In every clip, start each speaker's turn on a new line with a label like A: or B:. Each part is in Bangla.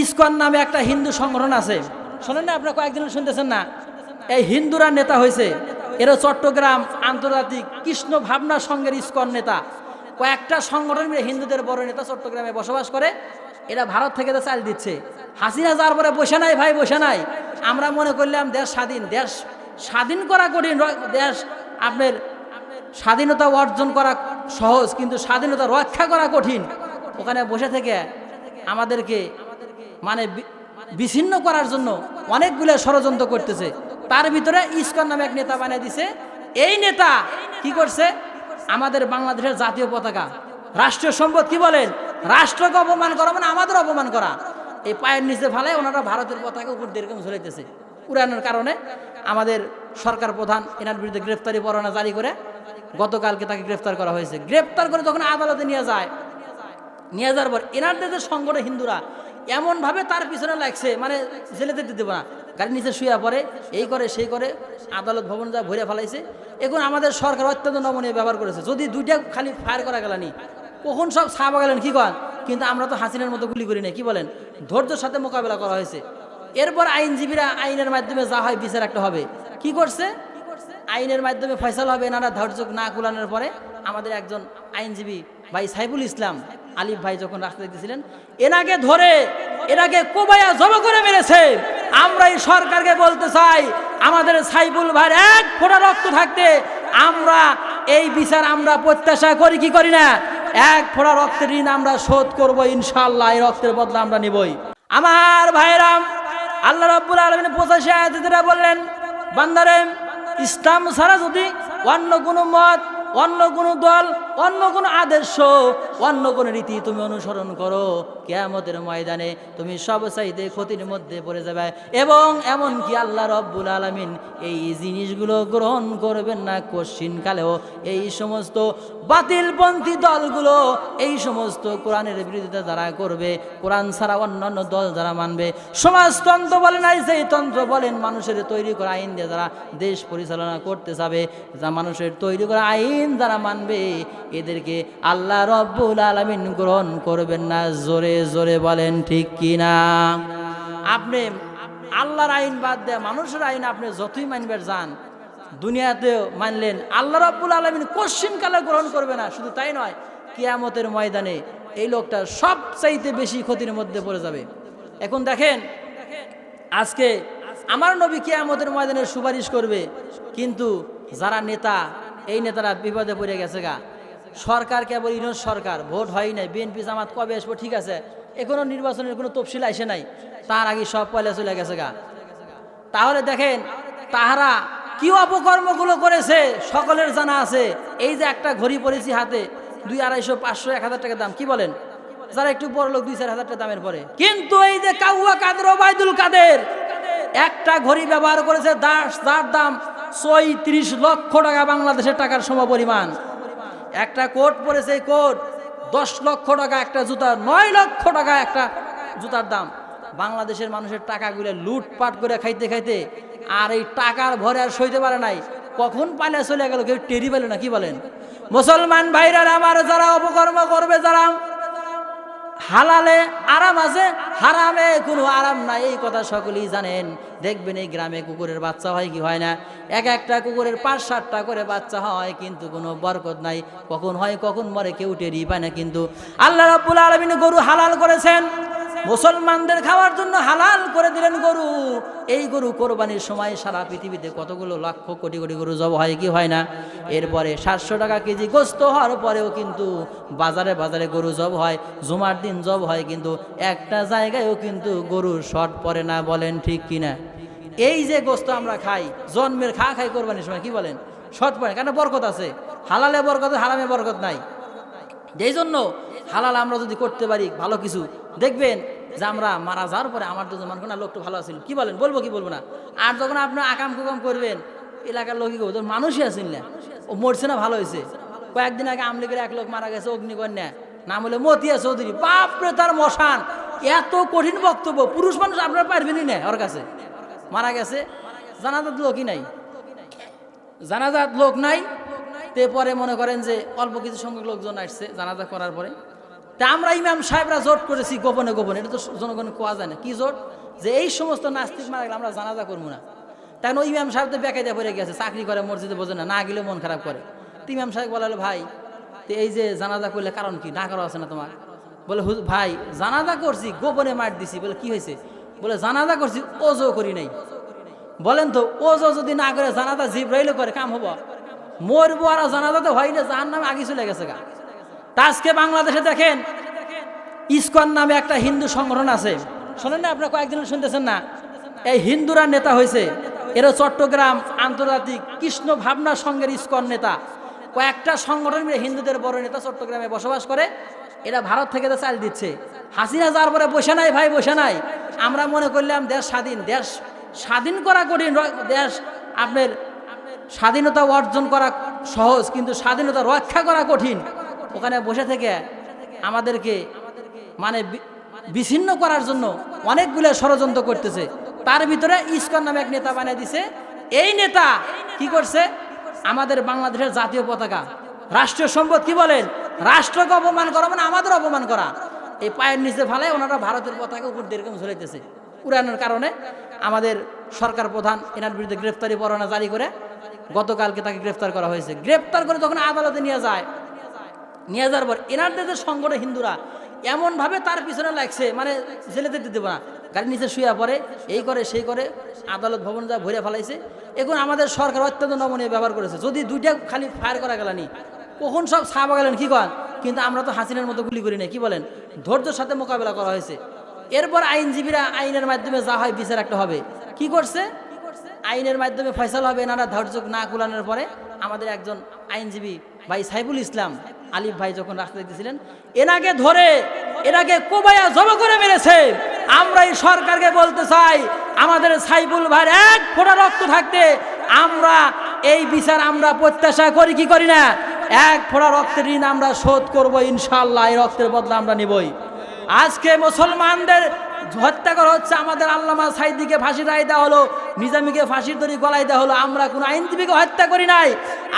A: ইসকন নামে একটা হিন্দু সংগঠন আছে। শোনেন না, আপনারা কয়েকদিন শুনতেছেন না? এই হিন্দুরা নেতা হয়েছে। এরা চট্টগ্রাম আন্তর্জাতিক কৃষ্ণ ভাবনা সংঘের ইসকন নেতা। কয়েকটা সংগঠন মিলে হিন্দুদের বড় নেতা চট্টগ্রামে বসবাস করে। এরা ভারত থেকে তো চাল দিচ্ছে। হাসিনা যাওয়ার পরে বসে নাই, ভাই বসে নাই। আমরা মনে করলাম দেশ স্বাধীন। দেশ স্বাধীন করা কঠিন দেশ আপনার স্বাধীনতা অর্জন করা সহজ, কিন্তু স্বাধীনতা রক্ষা করা কঠিন। ওখানে বসে থেকে আমাদেরকে মানে বিচ্ছিন্ন করার জন্য অনেকগুলো ষড়যন্ত্র করতেছে। তার ভিতরে ইস্কন নামে এক নেতা বানিয়ে দিছে। এই নেতা কি করছে? আমাদের বাংলাদেশের জাতীয় পতাকা। রাষ্ট্রীয় সম্পদ কি বলেন? রাষ্ট্রকে অপমান করা মানে আমাদের অপমান করা। এই পায়ের নিচে ফালায় ওনারা ভারতের পতাকা উপর এরকম ঝুলাইতেছে। উড়ানোর কারণে আমাদের সরকার প্রধান, এনার বিরুদ্ধে গ্রেফতারি পরোয়ানা জারি করে গতকালকে তাকে গ্রেফতার করা হয়েছে। গ্রেফতার করে তখন আদালতে নিয়ে যায়, নিয়ে যাওয়ার পর এনার দেশের সংগঠন হিন্দুরা এমনভাবে তার পিছনে লাগছে মানে জেলে দিতে দেবো না। গাড়ির নিচে শুয়ে পড়ে, এই করে, সেই করে, আদালত ভবন যা ভরে ফেলাইছে। এখন আমাদের সরকার অত্যন্ত নমনীয় ব্যবহার করেছে। যদি দুইটা খালি ফায়ার করা গেলানি কখন সব ছাপা গেলেন, কি কন? কিন্তু আমরা তো হাসিনের মতো গুলি করি না কি বলেন? ধৈর্যের সাথে মোকাবেলা করা হয়েছে। এরপর আইনজীবীরা আইনের মাধ্যমে যা হয় বিচার একটা হবে। কি করছে? আইনের মাধ্যমে ফয়সাল হবে এনারা ধৈর্য না কুলানোর পরে আমাদের একজন আইনজীবী ভাই সাইফুল ইসলাম আলিফ ভাই যখন রাস্তায় দিয়েছিলেন এনাকে ধরে এনাকে কোবাইয়া জব করে মেরেছে। আমরা এই সরকারকে বলতে চাই, আমাদের সাইফুল ভাইয়ের এক ফোঁটা রক্ত থাকতে আমরা এই বিচার আমরা প্রত্যাশা করি, কি করি না? এক ফোঁটা রক্তের ঋণ আমরা শোধ করব ইনশাল্লাহ এই রক্তের বদলা আমরা নিবই। আমার ভাইরাম, আল্লাহ রব্বুল আলমিন পঁচাশি আয়াতিরা বললেন, বান্দারে, ইসলাম ছাড়া যদি অন্য কোনো মত, অন্য কোনো দল অন্য কোনো আদর্শ, অন্য কোনো রীতি তুমি অনুসরণ করো। কেয়ামতের ময়দানে তুমি সব চাইতে ক্ষতির মধ্যে পড়ে যাবে এবং এমন কি আল্লাহ রব্বুল আলমিন এই জিনিসগুলো গ্রহণ করবেন না কশ্চিন কালেও এই সমস্ত বাতিলপন্থী দলগুলো, এই সমস্ত কোরআনের বিরোধিতা যারা করবে, কোরআন ছাড়া অন্যান্য দল যারা মানবে, সমাজতন্ত্র বলেন আর সেই তন্ত্র বলেন, মানুষের তৈরি করা আইন দিয়ে যারা দেশ পরিচালনা করতে যাবে, যা মানুষের তৈরি করা আইন যারা মানবে এদেরকে আল্লাহ রব্বুল আলমিন গ্রহণ করবেন না। জোরে জোরে বলেন, ঠিক কি না আপনি আল্লাহর আইন বাদ দেয়, মানুষের আইন আপনি যতই মানবেন যান, দুনিয়াতেও মানলেন, আল্লাহ রব্বুল আলমিন কোশ্চিন কালে গ্রহণ করবে না, শুধু তাই নয়, কিয়ামতের ময়দানে এই লোকটা সবচাইতে বেশি ক্ষতির মধ্যে পড়ে যাবে। এখন দেখেন, আজকে আমার নবী কিয়ামতের ময়দানে সুপারিশ করবে, কিন্তু যারা নেতা, এই নেতারা বিপদে পড়ে গেছে গা। সরকার কেবল ইনোর সরকার, ভোট হয় নাই, বিএনপি জামাত কবে আসব, ঠিক আছে। এখনও নির্বাচনের কোনো তফসিল আসে নাই, তার আগে সব পয়লা চলে গেছে গা। তাহলে দেখেন, তাহারা কি অপকর্মগুলো করেছে, সকলের জানা আছে। এই যে একটা ঘড়ি পড়েছি হাতে, দুই আড়াইশো, পাঁচশো, এক হাজার টাকা দাম, কি বলেন? যারা একটু বড় লোক, দুই চার হাজার টাকা দামের পরে। কিন্তু এই যে কাউয়া কাদের, ওবায়দুল কাদের, একটা ঘড়ি ব্যবহার করেছে দাস যার দাম চৈত্রিশ লক্ষ টাকা বাংলাদেশের টাকার সমপরিমাণ। একটা কোট পরেছে এই কোট, দশ লক্ষ টাকা একটা জুতা, নয় লক্ষ টাকা একটা জুতার দাম। বাংলাদেশের মানুষের টাকাগুলো লুটপাট করে খাইতে খাইতে আর এই টাকার ভরে আর সইতে পারে নাই। কখন পালে চলে গেল কেউ টেরি পেল না, কি বলেন? মুসলমান ভাইরা আমার যারা অপকর্ম করবে, যারা হালালে আরাম আছে? হারামে কোনো আরাম নাই, এই কথা সকলেই জানেন। দেখবেন এই গ্রামে কুকুরের বাচ্চা হয় কি হয় না? এক একটা কুকুরের পাঁচ, সাতটা করে বাচ্চা হয়, কিন্তু কোনো বরকত নাই। কখন হয়, কখন মরে কেউ টেরি পায় না কিন্তু। আল্লাহ রাব্বুল আলমিন গরু হালাল করেছেন। মুসলমানদের খাওয়ার জন্য হালাল করে দিলেন গরু। এই গরু কোরবানির সময় সারা পৃথিবীতে কতগুলো লক্ষ কোটি কোটি গরু জব হয়, কি হয় না? এরপরে সাতশো টাকা কেজি গোস্ত হওয়ার পরেও কিন্তু বাজারে বাজারে গরু জব হয়, জুমার দিন জব হয়, কিন্তু একটা জায়গায়ও কিন্তু গরুর শর্ট পড়ে না বলেন ঠিক কিনা এই যে গোস্ত আমরা খাই, জন্মের খা খাই কোরবানির সময়, কি বলেন? শর্ট পড়ে, কেন বরকত আছে? হালালে বরকত, হারামে বরকত নাই। যেই জন্য হালাল আমরা যদি করতে পারি, ভালো কিছু। দেখবেন যে আমরা মারা যাওয়ার পরে আমার তো মনে না, লোকটা ভালো আছিল। কি বলেন? বলব কি বলব না? আর যখন আপনি আকাম কুকাম করবেন, এলাকার লোকই করব মানুষই আছেন না। ও মরছে না, ভালো হয়েছে কয়েকদিন আগে আমলিগের এক লোক মারা গেছে, অগ্নিকন্যা। নাম হলে মতিয়া চৌধুরী। বাপরে, তার মশান! এত কঠিন বক্তব্য। পুরুষ মানুষ আপনারা পারবেনই না ওর কাছে। মারা গেছে। জানাজাত লোকই নাই। জানাজাত লোক নাই। তে পরে মনে করেন যে অল্প কিছু সংখ্যক লোকজন আসছে জানাজা করার পরে। তা আমরা ইমাম সাহেবরা জোট করেছি গোপনে গোপনে। এটা তো জনগণ কোয়া যায় না। কি জোট? যে এই সমস্ত নাস্তিক মারা গেলে আমরা জানাজা করব না। তখন ওই ইমাম সাহেব তো বেকায়দা পড়ে গেছে, চাকরি করে, মসজিদে বোঝে না না গেলে মন খারাপ করে। তো ইমাম সাহেব বলালো ভাই, তো এই যে জানাজা করলে কারণ কি? না করা আছে না তোমার? বলে ভাই, জানাজা করছি, গোপনে মার দিছি। বলে, কি হয়েছে? বলে, জানাজা করছি, ওজো করি নাই। বলেন তো, ওজো যদি না করে জানাজা জিব্রাইলে করে, কাম হব? মরবো আর জানাজা তো হয় না যার নামে আগে চলে গেছে গা। তা আজকে বাংলাদেশে দেখেন, ইসকন নামে একটা হিন্দু সংগঠন আছে। শোনেন না, আপনারা কয়েকদিন শুনতেছেন না? এই হিন্দুরা নেতা হয়েছে। এরা চট্টগ্রাম আন্তর্জাতিক কৃষ্ণ ভাবনা সংঘের ইসকন নেতা। কয়েকটা সংগঠন মিলে হিন্দুদের বড় নেতা চট্টগ্রামে বসবাস করে। এরা ভারত থেকে তো চাল দিচ্ছে। হাসিনা যাওয়ার পরে বসে নাই, ভাই বসে নাই। আমরা মনে করলাম দেশ স্বাধীন। দেশ স্বাধীন করা কঠিন দেশ আপনার স্বাধীনতা অর্জন করা সহজ, কিন্তু স্বাধীনতা রক্ষা করা কঠিন। ওখানে বসে থেকে আমাদেরকে মানে বিচ্ছিন্ন করার জন্য অনেকগুলো ষড়যন্ত্র করতেছে। তার ভিতরে ইস্কন নামে এক নেতা বানিয়ে দিছে। এই নেতা কি করছে? আমাদের বাংলাদেশের জাতীয় পতাকা। রাষ্ট্রীয় সম্পদ কি বলেন? রাষ্ট্রকে অপমান করা মানে আমাদের অপমান করা। এই পায়ের নিচে ফালায় ওনারা ভারতের পতাকা উপর দিয়ে এরকম ঝুলাইতেছে। উড়ানোর কারণে আমাদের সরকার প্রধান, এনার বিরুদ্ধে গ্রেফতারি পরোয়ানা জারি করে গতকালকে তাকে গ্রেফতার করা হয়েছে। গ্রেফতার করে যখন আদালতে নিয়ে যায় নিয়ে যাওয়ার পর এনারদের যে সংগঠন হিন্দুরা, এমনভাবে তার পিছনে লাগছে মানে জেলেতে দিতে না গাড়ির নিচে শুয়ে পড়ে, এই করে, সেই করে, আদালত ভবন যা ভরে ফেলাইছে। এখন আমাদের সরকার অত্যন্ত নমনীয় ব্যবহার করেছে। যদি দুইটা খালি ফায়ার করা গেলানি কখন সব ছাপা গেলেন, কি কন? কিন্তু আমরা তো হাসিনের মতো গুলি করি না কি বলেন? ধৈর্যের সাথে মোকাবেলা করা হয়েছে। এরপর আইনজীবীরা আইনের মাধ্যমে যা হয় বিচার একটা হবে। কি করছে? আইনের মাধ্যমে ফয়সালা হবে, এনারা ধৈর্য না কুলানোর পরে আমাদের একজন আইনজীবী ভাই সাইফুল ইসলাম আলিফ ভাই যখন রাস্তা দিতেছিলেন এনাকে ধরে এনাকে কোবাইয়া জব করে মেরেছে। আমরা এই সরকারকে বলতে চাই, আমাদের সাইবুল ভাইয়ের এক ফোঁটা রক্ত থাকতে আমরা এই বিচার আমরা প্রত্যাশা করি কি করি না? এক ফোঁটা রক্তের ঋণ আমরা শোধ করব ইনশাল্লাহ এই রক্তের বদলা আমরা নিবই। আজকে মুসলমানদের হত্যা করা হচ্ছে, আমাদের আল্লামা সাইদিকে ফাঁসির রায় দেওয়া হলো, নিজামীকে ফাঁসির দড়ি গলায় দেওয়া হলো। আমরা কোনো আইনজীবীকে হত্যা করি নাই।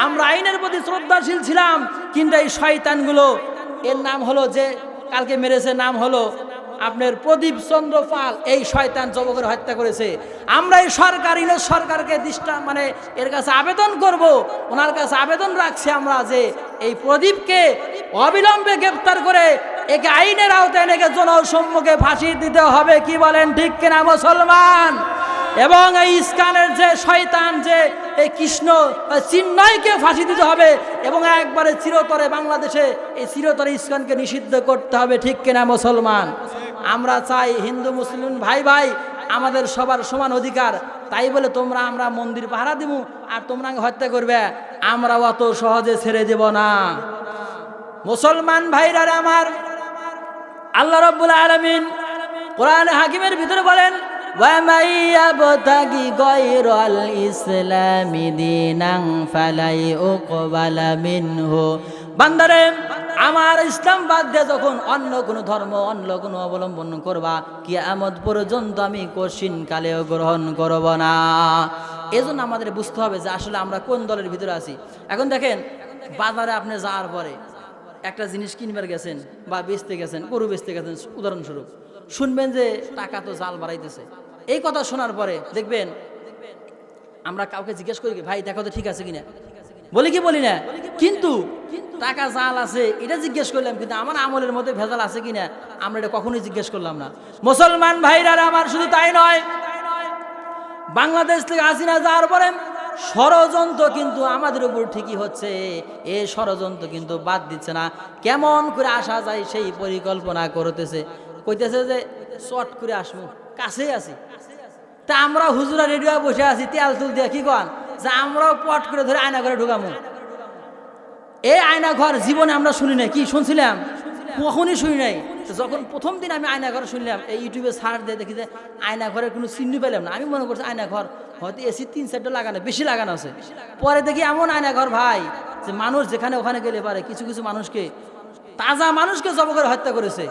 A: আমরা আইনের প্রতি শ্রদ্ধাশীল ছিলাম, কিন্তু এই শয়তানগুলো, এর নাম হলো যে, কালকে মেরেছে, নাম হলো আপনার প্রদীপ চন্দ্র পাল, এই শয়তান জব করে হত্যা করেছে। আমরা এই সরকার ইনের সরকারকে দৃষ্টা মানে এর কাছে আবেদন করব। ওনার কাছে আবেদন রাখছি আমরা যে এই প্রদীপকে অবিলম্বে গ্রেপ্তার করে একে আইনের আওতায় এনেকে জনসম্মুখে ফাঁসি দিতে হবে, কি বলেন ঠিক কিনা মুসলমান? এবং এই ইস্কানের যে শয়তান, যে এই কৃষ্ণ চিন্ময়কে ফাঁসি দিতে হবে এবং একবারে চিরতরে বাংলাদেশে এই চিরতরে ইস্কানকে নিষিদ্ধ করতে হবে, ঠিক কিনা মুসলমান? আমরা চাই হিন্দু, মুসলিম ভাই ভাই আমাদের সবার সমান অধিকার। তাই বলে তোমরা আমরা মন্দির পাহারা দিব আর তোমরা হত্যা করবে। আমরা অত সহজে ছেড়ে দেব না। মুসলমান ভাইরা আমার আল্লাহ রব্বুল আলমিন কোরআন হাকিমের ভিতরে বলেন وَمَن يَبْتَغِ غَيْرَ الْإِسْلَامِ دِينًا فَلَن يُقْبَلَ مِنْهُ বান্দারে আমার ইসলাম বাদ দিয়ে যখন অন্য কোনো ধর্ম অন্য কোনো অবলম্বন করবা কিয়ামত পর্যন্ত আমি কশিন কালেও গ্রহণ করব না এজন্য আমাদের বুঝতে হবে যে আসলে আমরা কোন দলের ভিতরে আছি এখন দেখেন বাজারে আপনি যাওয়ার পরে একটা জিনিস কিনবার গেছেন বা বেচতে গেছেন গরু বেচতে গেছেন উদাহরণস্বরূপ শুনবেন যে টাকা তো জাল বাড়াইতেছে এই কথা শোনার পরে দেখবেন, আমরা কাউকে জিজ্ঞেস করি ভাই, দেখো তো ঠিক আছে কিনা? বলি কি, বলি না। কিন্তু টাকা জাল আছে, এটা জিজ্ঞেস করলাম, কিন্তু আমার আমলের মধ্যে ভেজাল আছে কিনা, আমরা এটা কখনোই জিজ্ঞেস করলাম না। মুসলমান ভাইরা আমার শুধু তাই নয়, বাংলাদেশ থেকে হাসিনা যাওয়ার পরে ষড়যন্ত্র কিন্তু আমাদের উপর ঠিকই হচ্ছে, এ ষড়যন্ত্র কিন্তু বাদ দিচ্ছে না। কেমন করে আসা যায় সেই পরিকল্পনা করতেছে। কইতেছে যে, চট করে আসব, কাছেই আছি। তা আমরা হুজুরা রেডিও বসে আছি, তেল তুল দিয়ে, কি কন? যে আমরাও পট করে ধরে আয়না করে ঢুকামু। এই আয়না ঘর জীবনে আমরা শুনি নাই, কি শুনছিলাম? কখনই শুনি নাই। যখন প্রথম দিন আমি আয়না ঘর শুনলাম, এই ইউটিউবে সার্চ দিয়ে দেখি যে আয়না ঘরের কোনো চিহ্ন পেলাম না। আমি মনে করছি আয়না ঘর হয়তো এসি তিন চারটা লাগানো, বেশি লাগানো আছে। পরে দেখি এমন আয়না ঘর ভাই, যে মানুষ যেখানে ওখানে গেলে পারে, কিছু কিছু মানুষকে, তাজা মানুষকে জব করে হত্যা করেছে।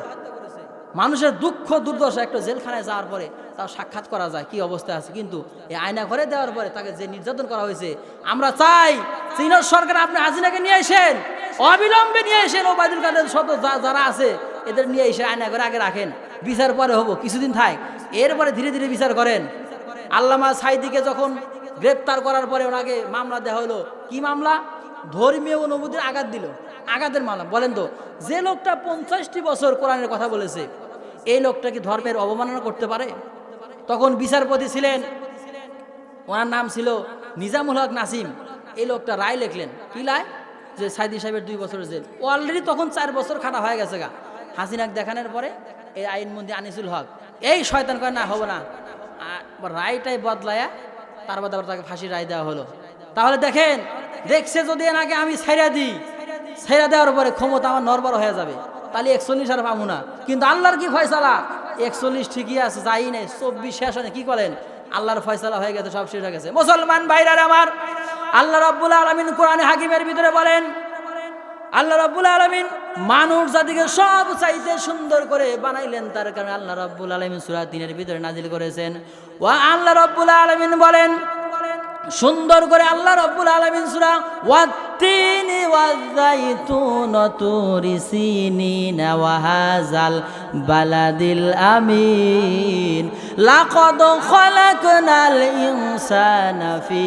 A: মানুষের দুঃখ, দুর্দশা একটা জেলখানায় যাওয়ার পরে তার সাক্ষাৎ করা যায়, কি অবস্থায় আছে? কিন্তু এই আয়না ঘরে দেওয়ার পরে তাকে যে নির্যাতন করা হয়েছে, আমরা চাই চীনের সরকার আপনি হাজিনাকে নিয়ে এসেন অবিলম্বে নিয়ে এসেন ওবায়দুল কাদের শত যারা আছে, এদের নিয়ে এসে আয়না ঘরে আগে রাখেন, বিচার পরে হব, কিছুদিন থাক। এরপরে ধীরে ধীরে বিচার করেন। আল্লামা সাইদিকে যখন গ্রেপ্তার করার পরে ওনাকে মামলা দেওয়া হলো, কি মামলা? ধর্মীয় অনুভূতির আঘাত দিল। আঘাতের মামলা। বলেন তো, যে লোকটা পঞ্চাশটি বছর কোরআনের কথা বলেছে এই লোকটা কি ধর্মের অবমাননা করতে পারে? তখন বিচারপতি ছিলেন, ওনার নাম ছিল নিজামুল হক নাসিম। এই লোকটা রায় লিখলেন। কি রায়? যে সাইদি সাহেবের দুই বছরের জেল। অলরেডি তখন চার বছর খাটা হয়ে গেছে গা। হাসিনাক দেখানোর পরে এই আইনমন্ত্রী আনিসুল হক, এই শয়তান করে না, হবে না। রায়টাই বদলায়া তার বাদে আবার তাকে ফাঁসি রায় দেওয়া হলো। তাহলে দেখেন, দেখছে যদি এনাকে আমি ছেড়ে দিই ছেড়ে দেওয়ার পরে ক্ষমতা আমার নরবর হয়ে যাবে। তাহলে একচল্লিশ আর পাবো না। কিন্তু আল্লাহর কি ফয়সালা? একচল্লিশ ঠিকই আছে, যাই নেই, চব্বিশ শেষ হয় কি করেন? আল্লাহর ফয়সালা হয়ে গেছে, সব শেষ হয়ে গেছে। মুসলমান ভাইরার আমার, আল্লাহ রব্বুল আলমিন কোরআনে হাকিমের ভিতরে বলেন, আল্লাহ রাব্বুল আলমিন মানুষ জাতিকে সব চাইতে সুন্দর করে বানাইলেন, তার কারণে আল্লাহ রাব্বুল আলমিন সুরা দিনের ভিতরে নাজিল করেছেন। ও আল্লাহ রাব্বুল আলমিন বলেন, সুন্দর করে আল্লাহ রব্বুল আলমিন সুরা ওয়াত্তিনি ওয়াজাইতুন তুরি সিনিনা ওয়াহাজাল বালাদিল আমিন লাকাদ খলাকনাল ইনসানা ফি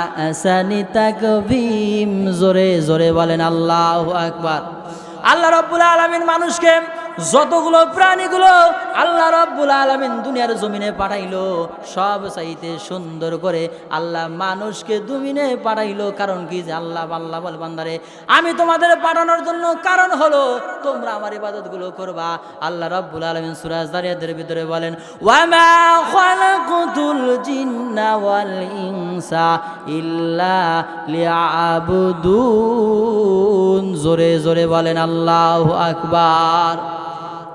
A: আহসানি তাকবীম زوري জোরে বলেন আল্লাহু আকবার। আল্লাহ রব্বুল আলমিন মানুষকে যতগুলো প্রাণীগুলো আল্লাহ রব্বুল আলমিন দুনিয়ার জমিনে পাঠাইলো, সব চাইতে সুন্দর করে আল্লাহ মানুষকে দুমিনে পাঠাইলো। কারণ কি যে আল্লাহ আল্লাহ বল বান্দারে, আমি তোমাদের পাঠানোর জন্য কারণ হলো তোমরা আমার ইবাদতগুলো করবা। আল্লাহ রব্বুল আলমিন সুরাজ দারিয়াদের ভিতরে বলেন জিন্না ইল্লা জোরে জোরে বলেন, আল্লাহ আকবার।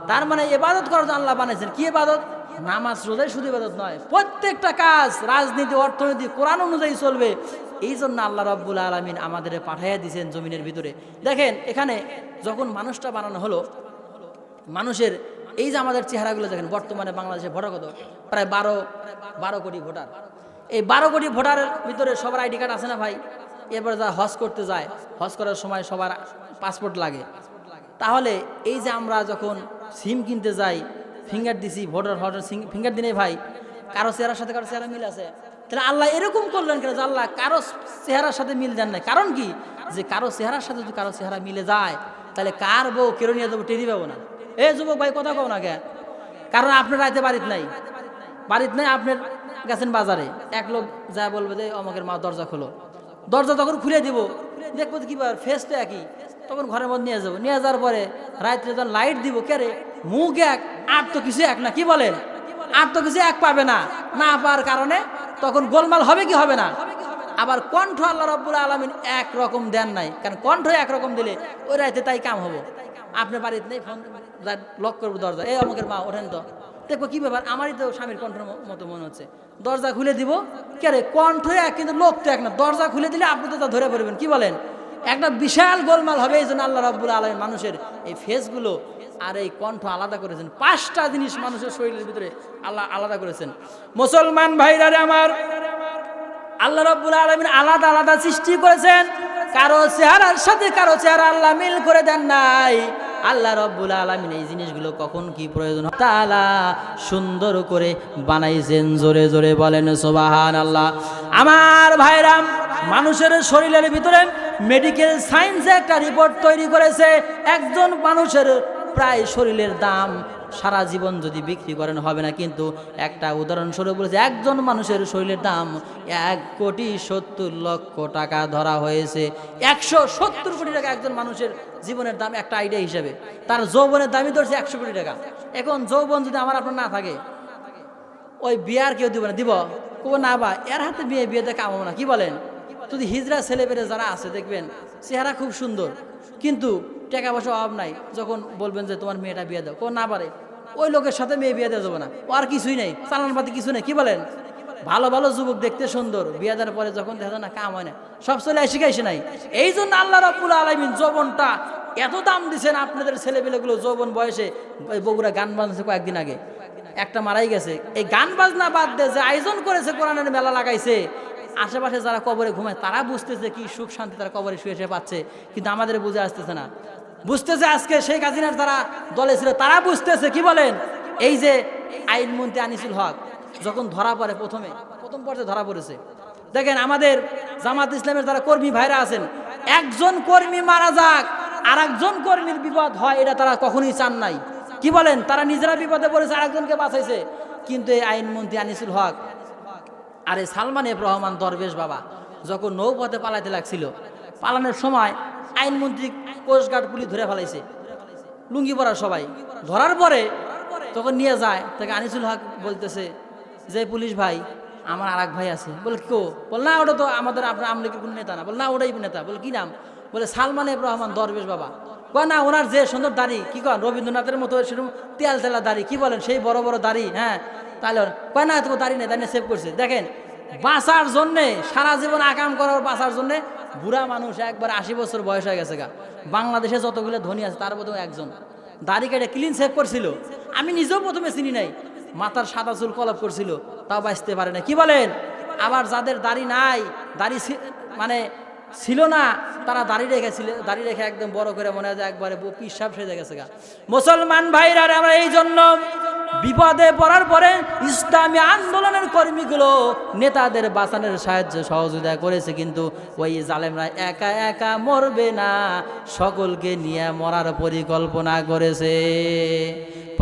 A: তার মানে ইবাদত করার জন্য আল্লাহ বানাইছেন কি ইবাদত? নামাজ, রোজাই শুধু ইবাদত নয়, প্রত্যেকটা কাজ, রাজনীতি, অর্থনীতি, কোরআন অনুযায়ী চলবে। এই জন্য আল্লাহ রব্বুল আলমিন আমাদের পাঠাইয়া দিয়েছেন জমিনের ভিতরে। দেখেন, এখানে যখন মানুষটা বানানো হলো, মানুষের এই যে আমাদের চেহারাগুলো দেখেন, বর্তমানে বাংলাদেশে ভোটার কত? প্রায় বারো বারো কোটি ভোটার। এই বারো কোটি ভোটারের ভিতরে সবার আইডি কার্ড আছে না ভাই? এরপরে যা হজ করতে যায়, হজ করার সময় সবার পাসপোর্ট লাগে। তাহলে এই যে আমরা যখন সিম কিনতে যাই ফিঙ্গার দিছি ভোটার ভোটার ফিঙ্গার দিনে ভাই, কারও চেহারার সাথে কারও চেহারা মিল আছে। তাহলে আল্লাহ এরকম করলেন কেন আল্লাহ কারও চেহারার সাথে মিল দেন নাই? কারণ কি? যে কারও চেহারার সাথে যদি কারও চেহারা মিলে যায়, তাহলে কার বউ কেরো নিয়ে যাব টেরি পাবো না? এ যুবক ভাই, কথা কও না কে? কারণ আপনার রাইতে বাড়িত নাই। বাড়িত নাই, আপনার গেছেন বাজারে। এক লোক যা বলবে যে অমকের মা দরজা খোলো। দরজা তখন খুলে দিব। দেখব কি ফেস তো একই। তখন ঘরের মধ্যে নিয়ে যাব। নিয়ে যাওয়ার পরে রাত্রে যখন লাইট দিব, কে রে? মুখ এক, আর তো কিছু এক না, কি বলেন? আর তো কিছু এক পাবে না। না পাওয়ার কারণে তখন গোলমাল হবে কি হবে না? আবার কণ্ঠ আল্লাহ রব্বুল আলমিন এক রকম দেন নাই। কারণ কণ্ঠ একরকম দিলে ওই রাইতে তাই কাম হব। আপনার বাড়িতে নেই, ফোন লক করব দরজা। এই আমাকে মা, ওঠেন তো। দেখব কি ব্যাপার, আমারই তো স্বামীর কণ্ঠের মতো মনে হচ্ছে। দরজা খুলে দিব। কে রে? কণ্ঠ এক, কিন্তু লোক তো এক না। দরজা খুলে দিলে আপনি তো তা ধরে পড়বেন, কি বলেন? একটা বিশাল গোলমাল হবে, এই জন্য আল্লাহ রাব্বুল আলমীর মানুষের এই ফেসগুলো আর এই কণ্ঠ আলাদা করেছেন। পাঁচটা জিনিস মানুষের শরীরের ভিতরে আল্লাহ আলাদা করেছেন। মুসলমান ভাইরা রে আমার, আল্লাহ রব্বুল আলমিন আলাদা আলাদা সৃষ্টি করেছেন। কারও চেহারার সাথে কারও চেহারা আল্লাহ মিল করে দেন নাই। আল্লাহ রব্বুল আলমিন এই জিনিসগুলো কখন কি প্রয়োজন তালা সুন্দর করে বানাইছেন, জোরে জোরে বলেন সোবাহান আল্লাহ আমার ভাইরাম, মানুষের শরীরের ভিতরে মেডিকেল সায়েন্সে একটা রিপোর্ট তৈরি করেছে, একজন মানুষের প্রায় শরীরের দাম সারা জীবন যদি বিক্রি করেন হবে না, কিন্তু একটা উদাহরণস্বরূপ বলেছে, একজন মানুষের শরীরের দাম এক কোটি সত্তর লক্ষ টাকা ধরা হয়েছে। একশো সত্তর কোটি টাকা একজন মানুষের জীবনের দাম, একটা আইডিয়া হিসেবে। তার যৌবনের দামই ধরছে একশো কোটি টাকা। এখন যৌবন যদি আমার আপনার না থাকে, ওই বিয়ার কেউ দিব না, দিব। কব না বা, এর হাতে বিয়ে কাম হবে না, কি বলেন? যদি হিজরা ছেলে যারা আছে, দেখবেন চেহারা খুব সুন্দর, কিন্তু টাকা পয়সা অভাব নাই। যখন বলবেন যে তোমার মেয়েটা বিয়ে দাও না পারে? ওই লোকের সাথে মেয়ে বিয়ে দেওয়া যাবে না। ও আর কিছুই নেই, চালান পাতি কিছু নেই, কি বলেন? ভালো ভালো যুবক দেখতে সুন্দর, বিয়ে দেওয়ার পরে যখন দেখা না, কাম হয় না, সব চলে আসি গাইছে নাই। এই জন্য আল্লাহ রব্বুল আলমিন যৌবনটা এত দাম দিছেন আপনাদের ছেলে ছেলেপিলেগুলো যৌবন বয়সে বগুড়া গান বাজছে কয়েকদিন আগে। একটা মারাই গেছে। এই গান বাজনা বাদ দিয়ে যে আয়োজন করেছে কোরআনের মেলা লাগাইছে আশেপাশে যারা কবরে ঘুমায়, তারা বুঝতেছে কি সুখ শান্তি তারা কবরে শুয়ে শুয়ে পাচ্ছে, কিন্তু আমাদের বুঝে আসতেছে না। বুঝতেছে আজকে শেখ হাসিনার যারা দলে ছিল, তারা বুঝতেছে, কি বলেন? এই যে আইনমন্ত্রী আনিসুল হক, যখন ধরা পড়ে প্রথমে, প্রথম পর্যায়ে ধরা পড়েছে। দেখেন, আমাদের জামাত ইসলামের যারা কর্মী ভাইরা আছেন, একজন কর্মী মারা যাক আর একজন কর্মীর বিপদ হয়, এটা তারা কখনোই চান নাই। কি বলেন? তারা নিজেরা বিপদে পড়েছে, আরেকজনকে বাঁচাইছে। কিন্তু এই আইনমন্ত্রী আনিসুল হক আর সালমান এফ রহমান দরবেশ বাবা, যখন নৌপথে পালাইতে লাগছিল, পালানোর সময় আইনমন্ত্রী কোস্টগার্ড পুলিশ ধরে ফেলাইছে। লুঙ্গি পরা সবাই। ধরার পরে তখন নিয়ে যায়, তাকে আনিসুল হক বলতেছে, যে পুলিশ ভাই, আমার আর ভাই আছে। বলে কেউ বল, না, ওটা তো আমাদের আপনার আমলিকের কোনো নেতা না। বল, না, ওটাই নেতা। বলে, কি নাম? বলে, সালমান এফ রহমান দরবেশ বাবা। কয়, না, ওনার যে সুন্দর দাড়ি। কি কন? রবীন্দ্রনাথের মতো সেরকম তেল তেলা দাড়ি, কি বলেন? সেই বড় বড় দাড়ি হ্যাঁ? তাহলে কয় না তো দাড়ি নেই দাড়ি সেভ করছে। দেখেন, বাঁচার জন্যে, সারা জীবন আকাম করার বাঁচার জন্যে বুড়া মানুষ একবার আশি বছর বয়স হয়ে গেছে গা। বাংলাদেশে যতগুলো ধনী আছে, তার মধ্যে একজন। দাড়ি কেটে ক্লিন সেভ করছিল। আমি নিজেও প্রথমে চিনি নাই। মাথার সাদা চুল কলপ করছিল, তাও বাঁচতে পারে না কি বলেন? আবার যাদের দাড়ি নাই, দাড়ি মানে ছিল না, তারা দাড়ি রেখেছিল দাড়ি রেখে একদম বড় করে মনে হয় একবারে পিসাব সেজে গেছে গা। মুসলমান ভাইরা আমরা এই জন্য বিপদে পড়ার পরে ইসলামী আন্দোলনের কর্মীগুলো নেতাদের বাঁচানোর সাহায্য সহযোগিতা করেছে, কিন্তু ওই জালেমরা একা একা মরবে না, সকলকে নিয়ে মরার পরিকল্পনা করেছে।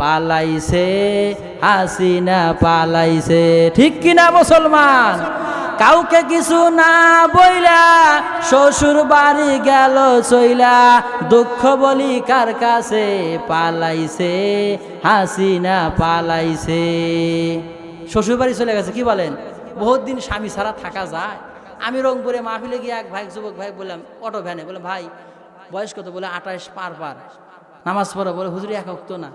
A: পালাইছে, হাসিনা পালাইছে। ঠিক কিনা মুসলমান? কাউকে কিছু না বইলা, শ্বশুর বাড়ি গেল চইলা, দুঃখ বলি কার কাছে পালাইছে, হাসিনা পালাইছে। শ্বশুর বাড়ি চলে গেছে, কি বলেন? বহুত দিন স্বামী ছাড়া থাকা যায়। আমি রংপুরে মাহফিলে গিয়ে এক ভাই, যুবক ভাই বললাম, অটো ভ্যানে বলে ভাই, বয়স কত? বলে আঠাশ পার পার। নামাজ পড়ো, বলে, হুজুর এক অক্ত না।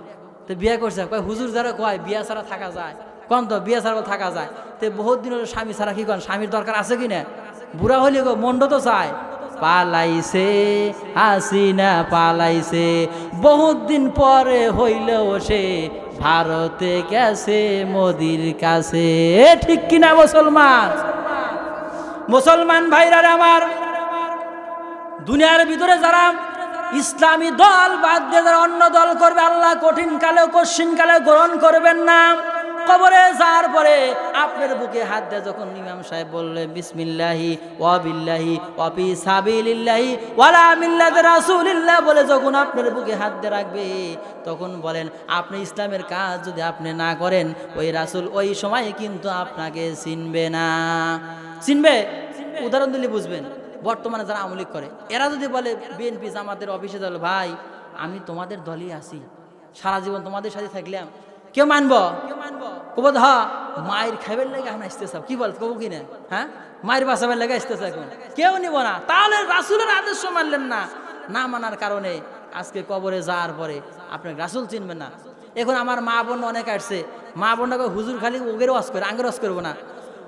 A: তো বিয়ে করছে হুজুর যারা কয়, বিয়া ছাড়া থাকা যায়। কন তো বিয়ে ছাড়া থাকা যায়। তো বহুত দিন স্বামী ছাড়া কি কন স্বামীর দরকার আছে কি না? বুড়া হলে গো, মন্ড তো চায়। পালাইছে, হাসিনা পালাইছে। বহুত দিন পরে হইলেও সে ভারতে গেছে, মোদির কাছে। ঠিক কিনা মুসলমান? মুসলমান ভাইরা আমার, দুনিয়ার ভিতরে যারা ইসলামী দল বাদ দিয়ে যারা অন্য দল করবে, আল্লাহ কঠিন কালে কশিন কালে গ্রহণ করবেন না। কবরে যাওয়ার পরে আপনার বুকে হাত দিয়ে যখন ইমাম সাহেব বললেন বিসমিল্লাহি ওয়াবিল্লাহি ওয়াপি সাবিলিল্লাহি ওয়ালা মিল্লাত রাসূলিল্লাহ বলে যখন আপনার বুকে হাত দিয়ে রাখবে তখন বলেন আপনি ইসলামের কাজ যদি আপনি না করেন ওই রাসূল ওই সময় কিন্তু আপনাকে চিনবে না। চিনবে? উদাহরণ দিলে বুঝবেন। বর্তমানে যারা আমলিক করে এরা যদি বলে বিএনপি জামাতের অফিসে দল ভাই আমি তোমাদের দলই আছি সারা জীবন তোমাদের সাথে থাকলাম। কেউ মানব? কেউ মানব? মায়ের খাইবার লেগে এখন আসতেছ। কি বল কবো কি না হ্যাঁ? মায়ের বাসাবার লাগে আসতে এখন। কেউ নিব না। তাহলে রাসুলের আদর্শ মানলেন না। না মানার কারণে আজকে কবরে যাওয়ার পরে আপনি রাসুল চিনবেন না। এখন আমার মা বোন অনেক আসছে। মা বোনটাকে হুজুর খালি ওগের ওয়াজ করে, আঙ্গের ওয়াজ করব না।